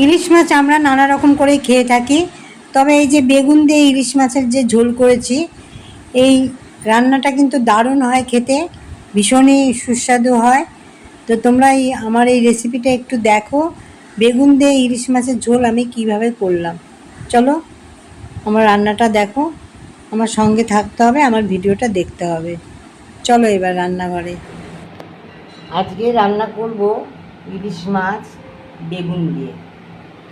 ইলিশ মাছ আমরা নানা রকম করে খেয়ে থাকি। তবে এই যে বেগুন দিয়ে ইলিশ মাছের যে ঝোল করেছি, এই রান্নাটা কিন্তু দারুণ হয় খেতে, ভীষণই সুস্বাদু হয়। তো তোমরা এই আমার এই রেসিপিটা একটু দেখো, বেগুন দিয়ে ইলিশ মাছের ঝোল আমি কীভাবে করলাম। চলো, আমার রান্নাটা দেখো, আমার সঙ্গে থাকতে হবে, আমার ভিডিওটা দেখতে হবে। চলো এবার রান্নাঘরে। আজকে রান্না করব ইলিশ মাছ, বেগুন দিয়ে।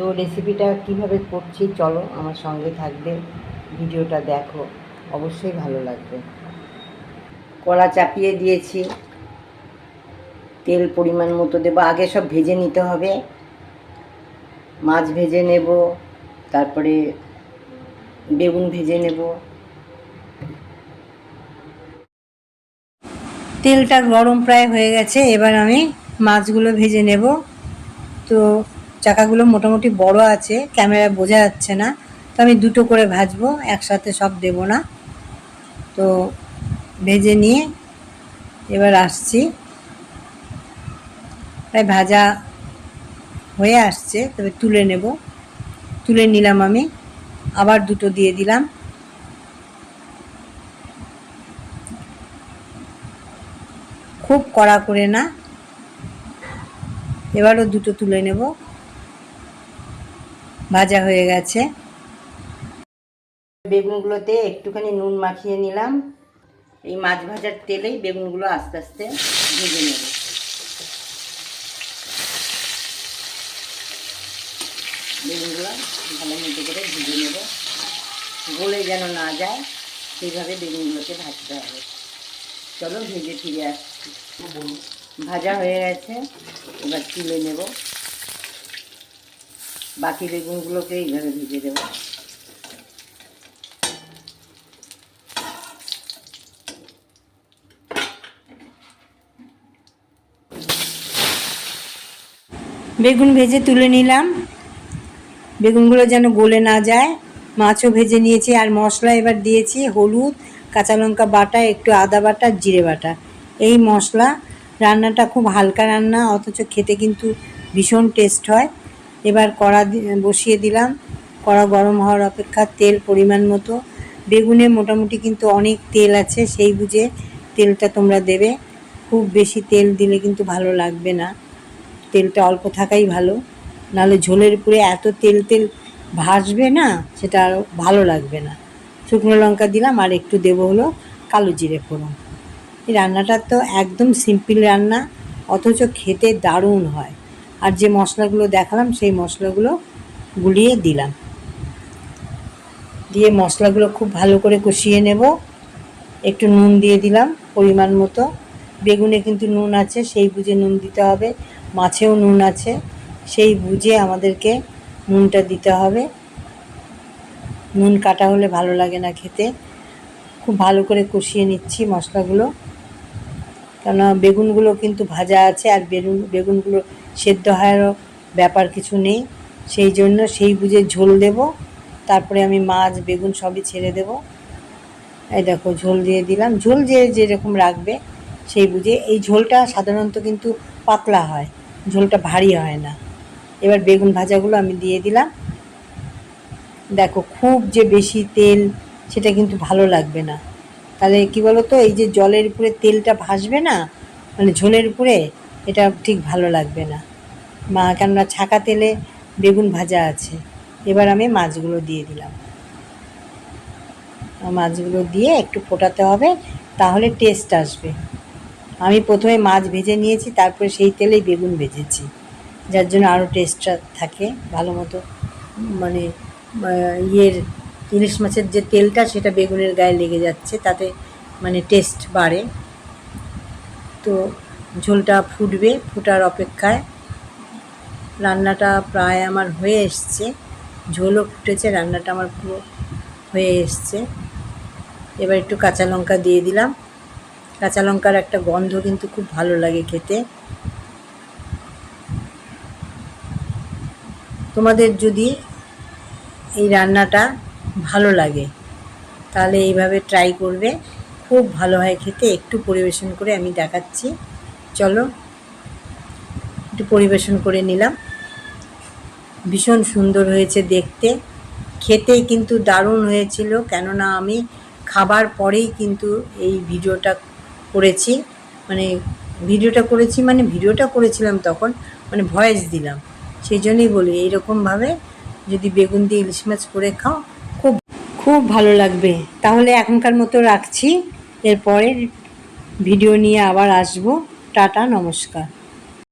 তো রেসিপিটা কীভাবে করছি চলো আমার সঙ্গে থাকবে, ভিডিওটা দেখো, অবশ্যই ভালো লাগবে। কড়া চাপিয়ে দিয়েছি, তেল পরিমাণ মতো দেবো, আগে সব ভেজে নিতে হবে। মাছ ভেজে নেব, তারপরে বেগুন ভেজে নেব। তেলটা গরম প্রায় হয়ে গেছে, এবার আমি মাছগুলো ভেজে নেব। তো চাকাগুলো মোটামুটি বড় আছে, ক্যামেরায় বোঝা যাচ্ছে না। তো আমি দুটো করে ভাজবো, একসাথে সব দেব না। তো ভেজে নিয়ে এবার আসছি। প্রায় ভাজা হয়ে আসছে, তবে তুলে নেব। তুলে নিলাম আমি, আবার দুটো দিয়ে দিলাম। খুব কড়া করে না, এবারও দুটো তুলে নেব। ভাজা হয়ে গেছে। বেগুনগুলোতে একটুখানি নুন মাখিয়ে নিলাম। এই মাছ ভাজার তেলেই বেগুনগুলো আস্তে আস্তে ভেজে নেব। বেগুনগুলো ভালো মতো করে ভেজে নেব। গলে যেন না যায়, সেইভাবে বেগুনগুলোকে ভাজতে হবে। চলো ভেজে ফিরে আসছি। ভাজা হয়ে গেছে, এবার তুলে নেব। বাকি বেগুনগুলোকে এইভাবে ভেজে দেবো। বেগুন ভেজে তুলে নিলাম। বেগুনগুলো যেন গলে না যায়। মাছও ভেজে নিয়েছি, আর মশলা এবার দিয়েছি হলুদ, কাঁচা লঙ্কা বাটা, একটু আদা বাটা, জিরে বাটা। এই মশলা রান্নাটা খুব হালকা রান্না, অথচ খেতে কিন্তু ভীষণ টেস্ট হয়। এবার কড়া বসিয়ে দিলাম। কড়া গরম হওয়ার অপেক্ষা তেল পরিমাণ মতো। বেগুনে মোটামুটি কিন্তু অনেক তেল আছে, সেই বুঝে তেলটা তোমরা দেবে। খুব বেশি তেল দিলে কিন্তু ভালো লাগবে না। তেলটা অল্প থাকাই ভালো। নাহলে ঝোলের উপরে এত তেল তেল ভাসবে না, সেটা আর ভালো লাগবে না। শুকনো লঙ্কা দিলাম, আর একটু দেবো হলো কালো জিরে ফোড়ন। এই রান্নাটা তো একদম সিম্পল রান্না, অথচ খেতে দারুণ হয়। আর যে মশলাগুলো দেখালাম, সেই মশলাগুলো গুলিয়ে দিলাম। দিয়ে মশলাগুলো খুব ভালো করে কষিয়ে নেব। একটু নুন দিয়ে দিলাম পরিমাণ মতো। বেগুনে কিন্তু নুন আছে, সেই বুঝে নুন দিতে হবে। মাছেও নুন আছে, সেই বুঝে আমাদেরকে নুনটা দিতে হবে। নুন কাটা হলে ভালো লাগে না খেতে। খুব ভালো করে কষিয়ে নিচ্ছি মশলাগুলো। কেননা বেগুনগুলো কিন্তু ভাজা আছে আর বেগুন, বেগুনগুলো সেদ্ধ হওয়ারও ব্যাপার কিছু নেই। সেই জন্য সেই বুঝে ঝোল দেব। তারপরে আমি মাছ, বেগুন সবই ছেড়ে দেব। এই দেখো, ঝোল দিয়ে দিলাম। ঝোল যে যেরকম রাখবে সেই বুঝে। এই ঝোলটা সাধারণত কিন্তু পাতলা হয়, ঝোলটা ভারী হয় না। এবার বেগুন ভাজাগুলো আমি দিয়ে দিলাম। দেখো, খুব যে বেশি তেল সেটা কিন্তু ভালো লাগবে না। তাহলে কি বলো তো এই যে জলের উপরে তেলটা ভাসবে না মানে ঝোলের উপরে, এটা ঠিক ভালো লাগবে না। মা, কেননা ছাকা তেলে বেগুন ভাজা আছে। এবার আমি মাছগুলো দিয়ে দিলাম। মাছগুলো দিয়ে একটু ফোটাতে হবে, তাহলে টেস্ট আসবে। আমি প্রথমে মাছ ভেজে নিয়েছি, তারপরে সেই তেলেই বেগুন ভেজেছি। যার জন্য আরও টেস্টটা থাকে ভালো মতো মানে ইয়ের ইলিশ মাছের যে তেলটা, সেটা বেগুনের গায়ে লেগে যাচ্ছে, তাতে মানে টেস্ট বাড়ে। তো ঝোলটা ফুটবে, ফুটার অপেক্ষায়। রান্নাটা প্রায় আমার হয়ে এসছে। ঝোলও ফুটেছে, রান্নাটা আমার পুরো হয়ে এসছে। এবার একটু কাঁচা লঙ্কা দিয়ে দিলাম। কাঁচা লঙ্কার একটা গন্ধ কিন্তু খুব ভালো লাগে খেতে। তোমাদের যদি এই রান্নাটা ভালো লাগে। তাহলে এইভাবে ট্রাই করবে। খুব ভালো হয় খেতে। একটু পরিবেশন করে আমি দেখাচ্ছি। চলো, একটু পরিবেশন করে নিলাম। ভীষণ সুন্দর হয়েছে দেখতে। খেতে কিন্তু দারুণ হয়েছিল, কেননা আমি খাবার পরেই কিন্তু এই ভিডিওটা করেছি। মানে ভিডিওটা করেছি মানে ভিডিওটা করেছিলাম তখন মানে ভয়েস দিলাম। সেই জন্যই বলি, এইরকমভাবে যদি বেগুন দিয়ে ইলিশ মাছ করে খাও খুব ভালো লাগবে। তাহলে এখনকার মতো রাখছি। এরপরের ভিডিও নিয়ে আবার আসব। টাটা নমস্কার।